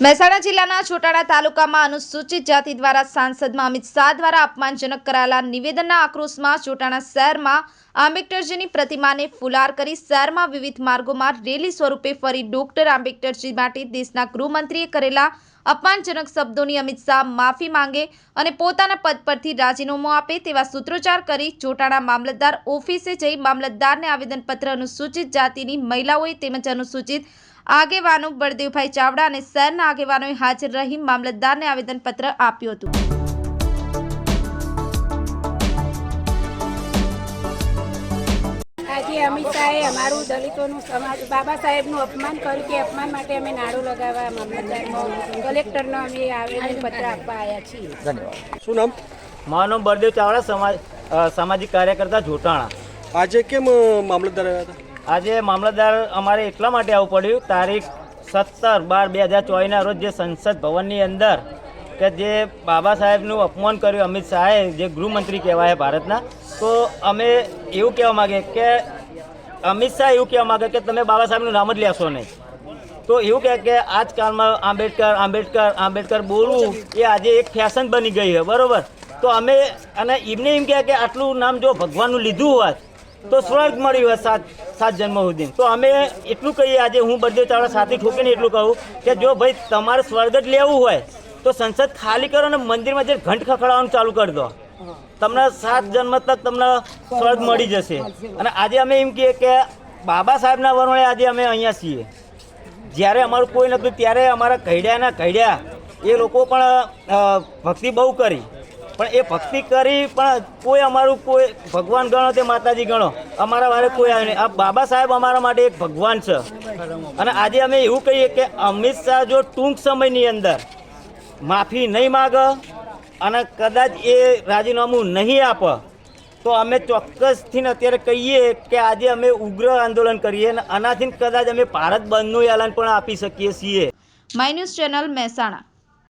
મહેસાણા જિલ્લાના છોટાડા તાલુકામાં અનુસૂચિત જાતિ દ્વારા સાંસદમાં અમિત શાહ દ્વારા અપમાનજનક કરાયેલા નિવેદનના આક્રોશમાં છોટાણા શહેરમાં આંબેડકરજીની પ્રતિમાને ફુલાર કરી શહેરમાં વિવિધ માર્ગોમાં રેલી સ્વરૂપે ફરી ડોક્ટર આંબેડકરજી માટે દેશના ગૃહમંત્રીએ કરેલા અપમાનજનક શબ્દોની અમિત શાહ માફી માંગે અને પોતાના પદ પરથી રાજીનામું આપે તેવા સૂત્રોચ્ચાર કરી ચોટાણા મામલતદાર ઓફિસે જઈ મામલતદારને આવેદનપત્ર અનુસૂચિત જાતિની મહિલાઓએ તેમજ અનુસૂચિત આગેવાનો બળદેવભાઈ ચાવડા અને શહેરના આગેવાનોએ હાજર રહી મામલતદારને આવેદનપત્ર આપ્યું હતું. આજે અમિત શાહે અમારું દલિતોનું સમાજ બાબા સાહેબનું અપમાન કર્યું કે અપમાન માટે અમે નાડું લગાવવા મામલતદારમાં કલેક્ટરનો અમે આવેદનપત્ર આપવા આવ્યા છીએ. શું નામ? મારું નામ બળદેવ ચાવડા સમાજ સામાજિક કાર્યકર્તા જોટાણા. આજે કેમ મામલતદાર આવ્યા હતા? આજે મામલતદાર અમારે એટલા માટે આવવું પડ્યું. તારીખ સત્તર બાર બે હજાર ચોવીસના રોજ જે સંસદ ભવનની અંદર કે જે બાબા સાહેબનું અપમાન કર્યું અમિત શાહે, જે ગૃહમંત્રી કહેવાય ભારતના, તો અમે એવું કહેવા માગે કે અમિત શાહ એવું કહેવા માગે કે તમે બાબા સાહેબનું નામ જ લેશો નહીં. તો એવું કહે કે આજકાલમાં આંબેડકર આંબેડકર આંબેડકર બોલવું એ આજે એક ફેશન બની ગઈ છે, બરોબર? તો અમે, અને એમને એમ કહે કે આટલું નામ જો ભગવાનનું લીધું હોત, તો સ્વર્ગ મળ્યું હોત સાત સાત જન્મ સુધી તો અમે એટલું કહીએ આજે હું બધું તારા સાથે ઠોકીને એટલું કહું કે જો ભાઈ તમારે સ્વર્ગ જ લેવું હોય, તો સંસદ ખાલી કરો અને મંદિરમાં જે ઘંટ ખખડાવવાનું ચાલુ કરી દો. તમને સાત જન્મ તક તમને સ્વર્ગ મળી જશે. અને આજે અમે એમ કહીએ કે બાબા સાહેબના વરણે આજે અમે અહીંયા છીએ. જ્યારે અમારું કોઈ નહોતું, ત્યારે અમારા કહીડ્યાના કહીડ્યા એ લોકો પણ ભક્તિ બહુ કરી. પણ એ ભક્તિ કરી, પણ કોઈ અમારું કોઈ ભગવાન ગણો તે માતાજી ગણો. અમારા વારે કોઈ આવ્યું નહીં. આ બાબા સાહેબ અમારા માટે એક ભગવાન છે. અને આજે અમે એવું કહીએ કે અમિત શાહ જો ટૂંક સમયની અંદર માફી નહીં માગે અને કદાચ એ રાજીનામું નહીં આપે, તો અમે ચોક્કસથી અત્યારે કહીએ કે આજે અમે ઉગ્ર આંદોલન કરીએ અને આનાથી કદાચ અમે ભારત બંધનું એલાન પણ આપી શકીએ છીએ. My news channel Mehsana.